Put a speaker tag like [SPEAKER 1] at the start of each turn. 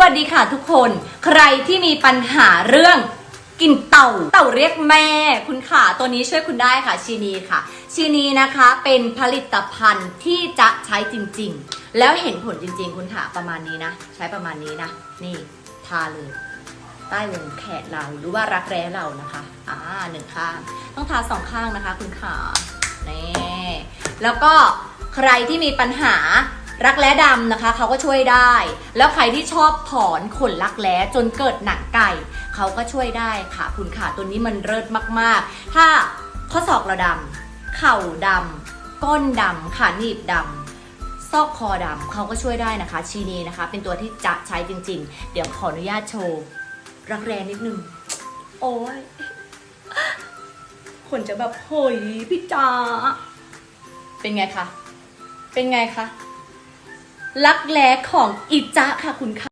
[SPEAKER 1] วัสดีค่ะทุกคน ใครที่มีปัญหาเรื่องกลินเต่า เต่าเรียกแม่คุณค่ะ ตัวนี้ช่วยคุณได้ค่ะชีนีค่ะ ชีนีนะคะเป็นผลิตภัณฑ์ที่จะใช้จริงๆ แล้วเห็นผลจริงๆ คุณค่ะประมาณนี้นะ ใช้ประมาณนี้นะ นี่ทาเลย ใต้วงแขนเราหรือว่ารักแร้เรานะคะอ่าหนึ่งข้าง ต้องทาสองข้างนะคะ คุณขานี่แล้วก็ใครที่มีปัญหา รักแร้ดำนะคะเขาก็ช่วยได้ แล้วใครที่ชอบถอนขนรักแร้จนเกิดหนังไก่เขาก็ช่วยได้ค่ะ คุณขาตัวนี้มันเลิศมากๆ ถ้าข้อศอกเราดำเข่าดำก้นดำขาหนีบดำซอกคอดำเขาก็ช่วยได้นะคะชีนีนะคะ เป็นตัวที่จะใช้จริง ๆ เดี๋ยวขออนุญาตโชว์ รักแร้นิดนึง โอ้ยคนจะแบบโหยพี่จ๋าเป็นไงคะ เป็นไงคะ รักแร้ของอิจ๊ะค่ะคุณคะ